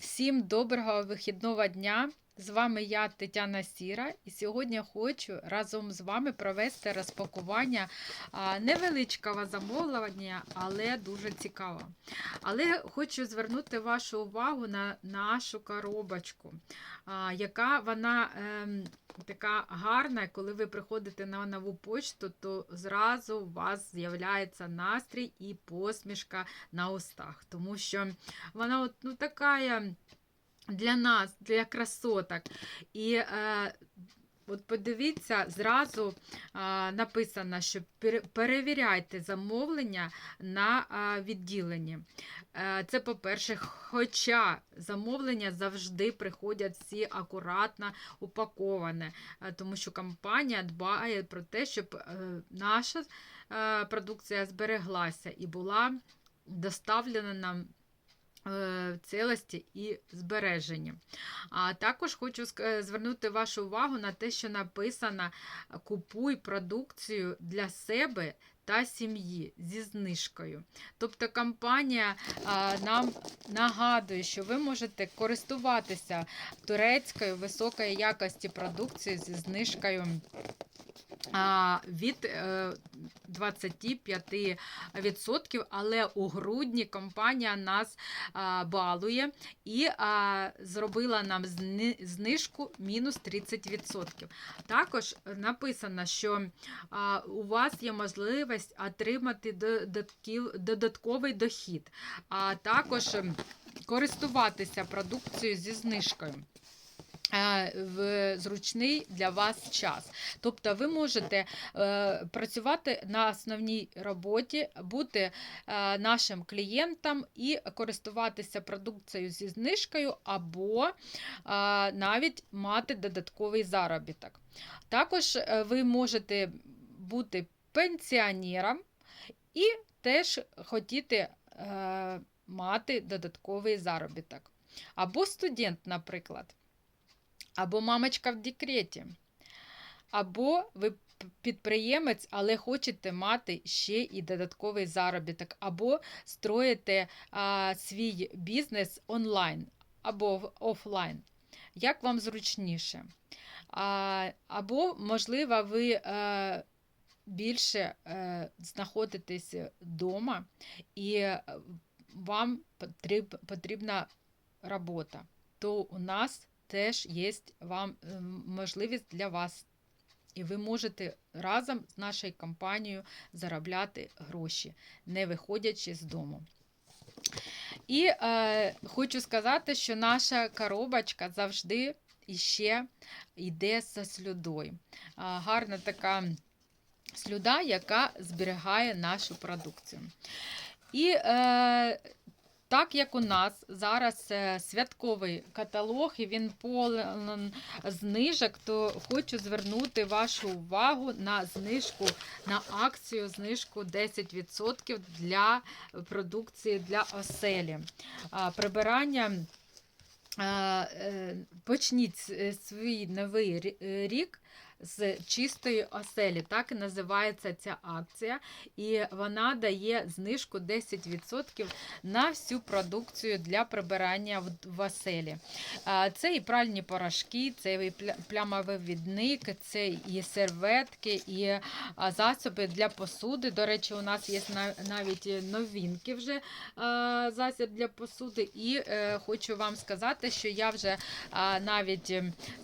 Всім доброго вихідного дня. З вами я, Тетяна Сіра, і сьогодні хочу разом з вами провести розпакування невеличкого замовлення, але дуже цікаво. Але хочу звернути вашу увагу на нашу коробочку, яка вона ем, така гарна, коли ви приходите на нову почту, то зразу у вас з'являється настрій і посмішка на устах. Тому що вона от, ну, така для нас, для красоток. І е, от подивіться, зразу е, написано, що перевіряйте замовлення на е, відділенні. Е, це по-перше, хоча замовлення завжди приходять всі акуратно упаковані, е, тому що компанія дбає про те, щоб е, наша е, продукція збереглася і була доставлена нам в цілості і збереженні. А також хочу е, звернути вашу увагу на те, що написано купуй продукцію для себе та сім'ї зі знижкою. Тобто компанія нам нагадує, що ви можете користуватися турецькою високої якості продукцією зі знижкою від е, 25%, але у грудні компанія нас балує і зробила нам знижку мінус 30%. Також написано, що у вас є можливість отримати додатковий дохід, а також користуватися продукцією зі знижкою. В зручний для вас час. Тобто ви можете е, працювати на основній роботі, бути е, нашим клієнтом і користуватися продукцією зі знижкою, або е, навіть мати додатковий заробіток. Також е, ви можете бути пенсіонером і теж хотіти е, мати додатковий заробіток. Або студент, наприклад, або мамочка в декреті. Або ви підприємець, але хочете мати ще і додатковий заробіток, або строїте а, свій бізнес онлайн або офлайн. Як вам зручніше? А, або, можливо, ви е, більше е, знаходитесь вдома і е, вам потрібна робота, то у нас теж є вам е, можливість для вас. І ви можете разом з нашою компанією заробляти гроші, не виходячи з дому. І е, хочу сказати, що наша коробочка завжди іще йде зі слюдою. Гарна така слюда, яка зберігає нашу продукцію. І е, так як у нас зараз е, святковий каталог і він повен знижок, то хочу звернути вашу увагу на знижку на акцію, знижку 10% для продукції для оселі. Прибирання. е, Почніть свій новий рік з чистої оселі. Так називається ця акція. І вона дає знижку 10% на всю продукцію для прибирання в, оселі. Це і пральні порошки, це і пля- плямовий відник, це і серветки, і засоби для посуди. До речі, у нас є навіть новинки вже засіб для посуди. І е, хочу вам сказати, що я вже навіть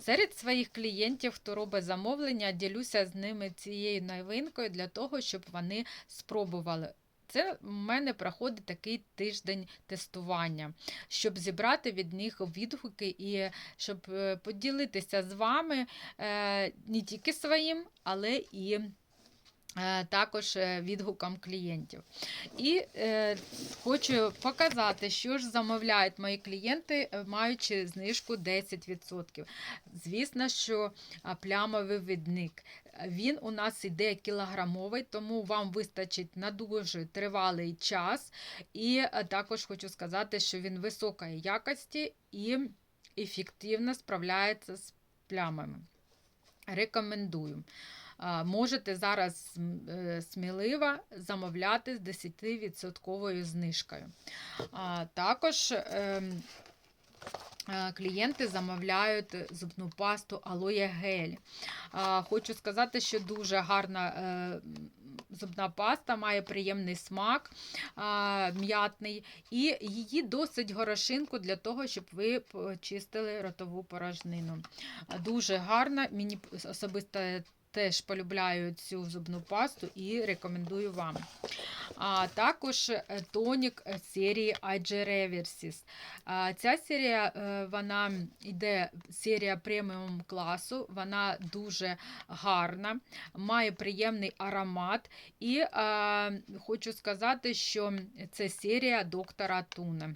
серед своїх клієнтів, хто робить замовлення, ділюся з ними цією новинкою для того, щоб вони спробували. Це в мене проходить такий тиждень тестування, щоб зібрати від них відгуки і щоб е, поділитися з вами е, не тільки своїм, але і також е, відгуком клієнтів. І е, хочу показати, що ж замовляють мої клієнти, е, маючи знижку 10%. Звісно, що плямовий відник. Він у нас іде кілограмовий, тому вам вистачить на дуже тривалий час. І е, також хочу сказати, що він високої якості і ефективно справляється з плямами. Рекомендую. Можете зараз е, сміливо замовляти з 10% знижкою. Також ем, е, клієнти замовляють зубну пасту Алоє Гель. Хочу сказати, що дуже гарна е, зубна паста, має приємний смак м'ятний, і її досить горошинку для того, щоб ви почистили ротову порожнину. Дуже гарна, мені особисто теж полюбляю цю зубну пасту і рекомендую вам. А також е, тонік е, серії IG Reverses. А, Ця серія е, вона йде серія преміум класу, вона дуже гарна, має приємний аромат. І а, хочу сказати, що це серія доктора Туна.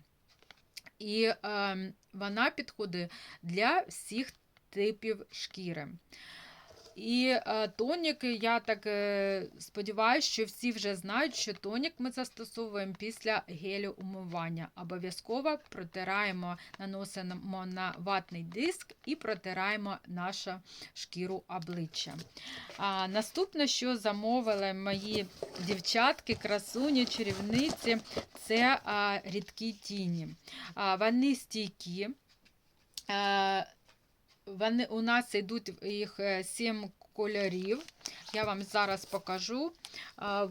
І е, вона підходить для всіх типів шкіри. І е, тонік, я так е, сподіваюся, що всі вже знають, що тонік ми застосовуємо після гелю умивання. Обов'язково протираємо, наносимо на ватний диск і протираємо нашу шкіру обличчя. А, наступне, що замовили мої дівчатки, красуні, чарівниці, це рідкі тіні. А, вони стійкі. Вони, у нас йдуть їх е, сім кольорів. Я вам зараз покажу.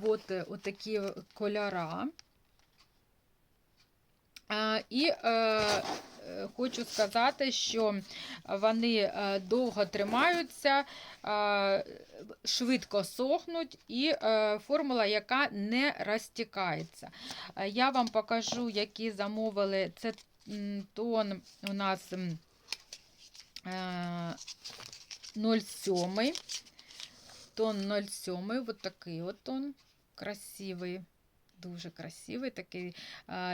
От, е, отакі кольора. А, і е, хочу сказати, що вони довго тримаються, швидко сохнуть, і формула, яка не розтікається. Я вам покажу, які замовили. Це тон у нас. М, Е, 0,7. Тон 0,7. Вот такий от тон. Красивий. Дуже красивий такий.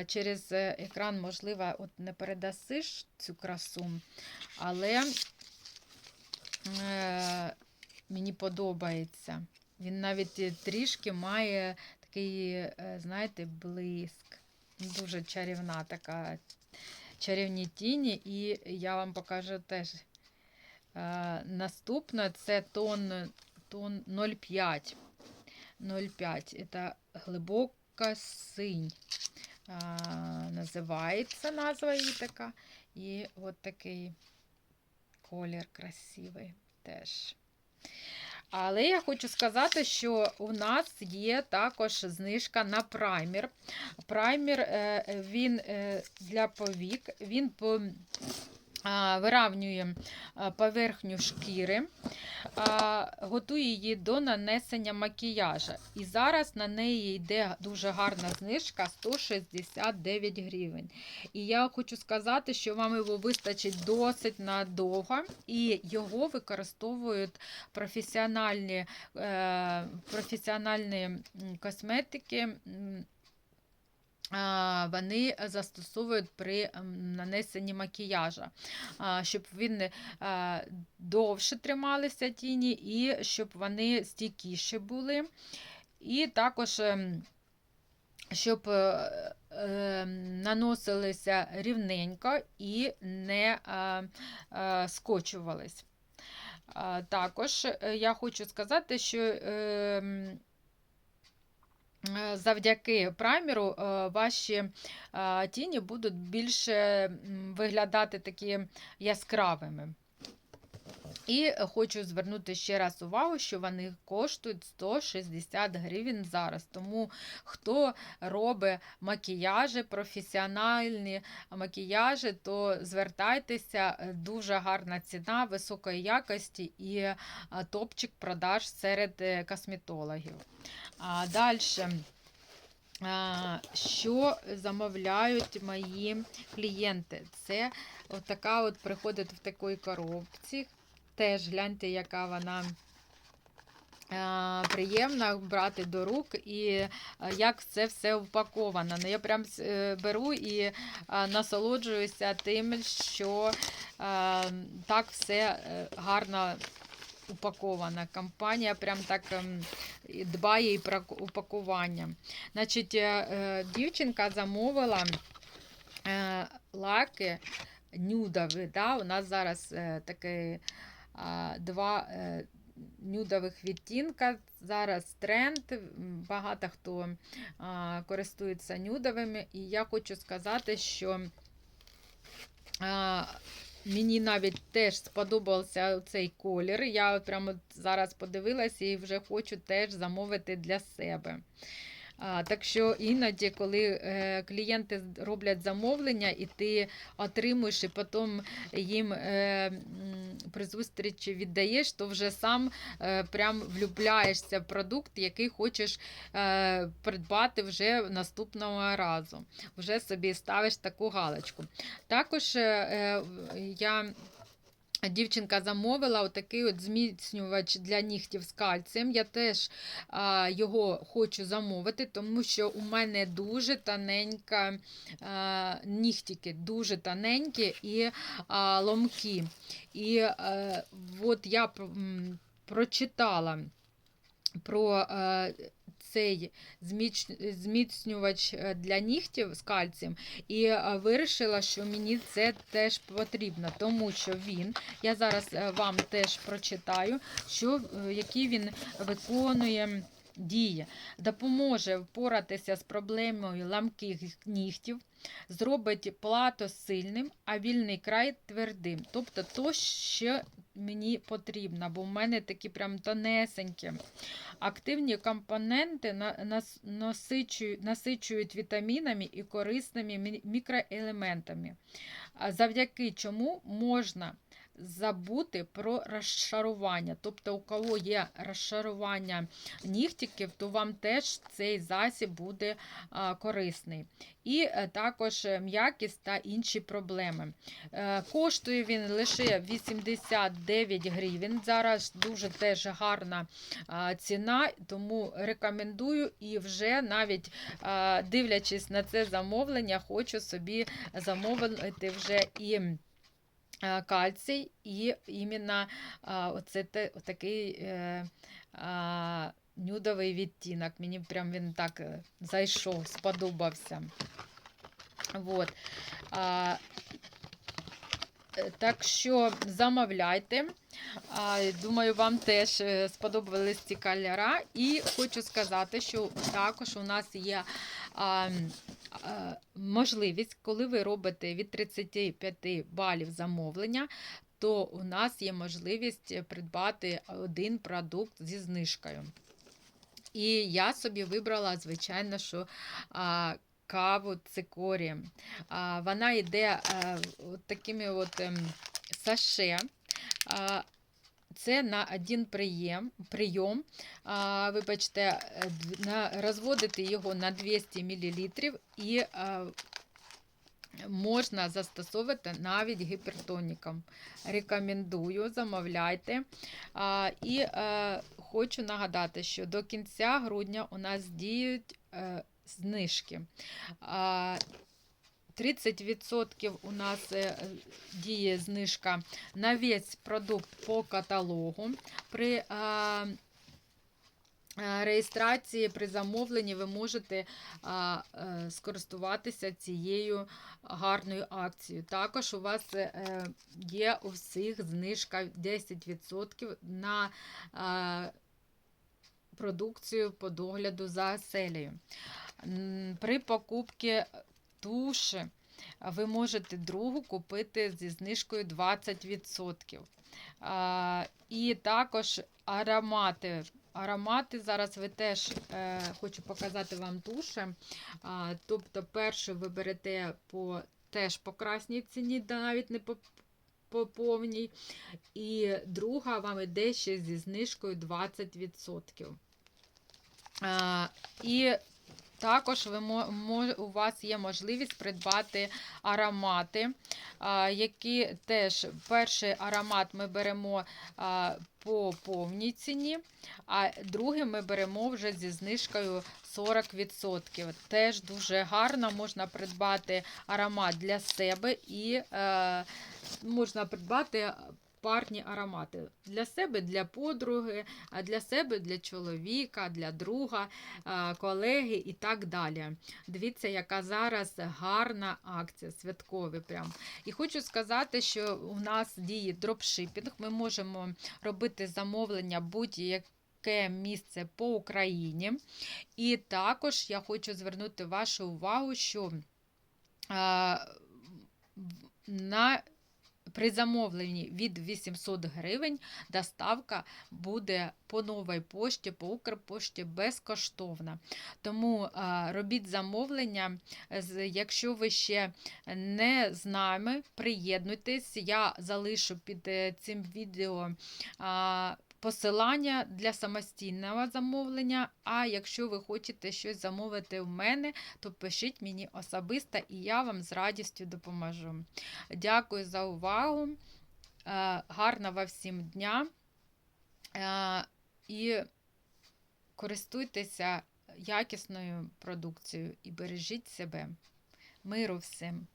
Через е, екран, можливо, от не передасиш цю красу, але е, мені подобається. Він навіть трішки має такий, знаєте, блиск. Дуже чарівна така чарівні тіні, і я вам покажу теж. Е, наступне це тон, тон 0,5. 0,5. Це глибока синь. Е, називається назва її така. І от такий колір красивий теж. Але я хочу сказати, що у нас є також знижка на праймер. Праймер е, він е, для повік, він по- виравнює поверхню шкіри, готує її до нанесення макіяжу. І зараз на неї йде дуже гарна знижка 169 гривень. І я хочу сказати, що вам його вистачить досить надовго, і його використовують професіональні, е, професіональні косметики. Вони застосовують при ем, нанесенні макіяжу, а, щоб він е, довше трималися тіні і щоб вони стійкіші були. І також, ем, щоб е, е, наносилися рівненько і не е, скочувались. Також я хочу сказати, що ем, Завдяки праймеру е, ваші е, тіні будуть більше виглядати такі яскравими. І хочу звернути ще раз увагу, що вони коштують 160 гривень зараз. Тому хто робить макіяжі, професіональні макіяжі, то звертайтеся, дуже гарна ціна, високої якості і е, топчик продаж серед е, косметологів. А далі. Що замовляють мої клієнти? Це от така от приходить в такій коробці. Теж гляньте, яка вона приємна брати до рук і е, як це все упаковано. Ну, я прям е, беру і е, насолоджуюся тим, що так все гарно упаковано. Компанія прям так ем, дбає і про упакування. Значить, дівчинка замовила лаки нюдові. Да? У нас зараз таке а, два е, нюдових відтінка. Зараз тренд, багато хто користується нюдовими, і я хочу сказати, що Мені навіть теж сподобався цей колір. Я прямо зараз подивилася і вже хочу теж замовити для себе. Так що іноді, коли е, клієнти роблять замовлення, і ти отримуєш, і потім їм е, при зустрічі віддаєш, то вже сам е, прям влюбляєшся в продукт, який хочеш придбати вже наступного разу. Вже собі ставиш таку галочку. Також я. Дівчинка замовила отакий от зміцнювач для нігтів з кальцієм. Я теж а, його хочу замовити, тому що у мене дуже тоненька а, нігтики, дуже тоненькі і а, ломкі. І а, от я прочитала про е, цей зміцнювач е, для нігтів з кальцієм, і е, вирішила, що мені це теж потрібно, тому що він, я зараз вам теж прочитаю, що, які він виконує. Діє допоможе впоратися з проблемою ламких нігтів, зробить плато сильним, а вільний край твердим. Тобто то, що мені потрібно, бо в мене такі прям тонесенькі. Активні компоненти насичують вітамінами і корисними мікроелементами, завдяки чому можна забути про розшарування. Тобто, у кого є розшарування нігтиків, то вам теж цей засіб буде корисний. І е, також е, м'якість та інші проблеми. Е, Коштує він лише 89 гривень. Зараз дуже теж гарна ціна, тому рекомендую і вже навіть дивлячись на це замовлення, хочу собі замовити вже і кальцій, і іменно а, оце такий е, нюдовий відтінок. Мені прям він так е, зайшов, сподобався. Вот. Е, так що замовляйте. Думаю, вам теж е, сподобались ці кольора. І хочу сказати, що також у нас є можливість, коли ви робите від 35 балів замовлення, то у нас є можливість придбати один продукт зі знижкою. І я собі вибрала, звичайно, що каву цикорі. А, вона йде а, от такими от ем, саше. А, це на один прийом, прийом а, вибачте, е, на, розводити його на 200 мл і а, можна застосовувати навіть гіпертоніком. Рекомендую, замовляйте. А, і е, хочу нагадати, що до кінця грудня у нас діють е, знижки. 30% у нас е, діє знижка на весь продукт по каталогу. При реєстрації при замовленні ви можете е, скористуватися цією гарною акцією. Також у вас е, є у всіх знижка 10% на продукцію по догляду за оселею. При покупці туші ви можете другу купити зі знижкою 20%. І також аромати. Аромати зараз ви теж е, хочу показати вам туші. А, тобто, першу ви берете по теж по красній ціні, навіть не по, по повній. І друга вам іде ще зі знижкою 20%. А, і також ви у вас є можливість придбати аромати, які теж перший аромат ми беремо по повній ціні, а другий ми беремо вже зі знижкою 40%. Теж дуже гарно можна придбати аромат для себе і е, можна придбати парні аромати для себе, для подруги, для себе, для чоловіка, для друга, колеги і так далі. Дивіться, яка зараз гарна акція, святковий прям. І хочу сказати, що у нас діє дропшипінг. Ми можемо робити замовлення будь-яке місце по Україні. І також я хочу звернути вашу увагу, що а, на при замовленні від 800 гривень доставка буде по новій пошті, по Укрпошті безкоштовна. Тому робіть замовлення. Якщо ви ще не з нами, приєднуйтесь. Я залишу під е, цим відео посилання для самостійного замовлення. А якщо ви хочете щось замовити в мене, то пишіть мені особисто і я вам з радістю допоможу. Дякую за увагу. Е, Гарного всім дня. Е, І користуйтеся якісною продукцією і бережіть себе. Миру всім!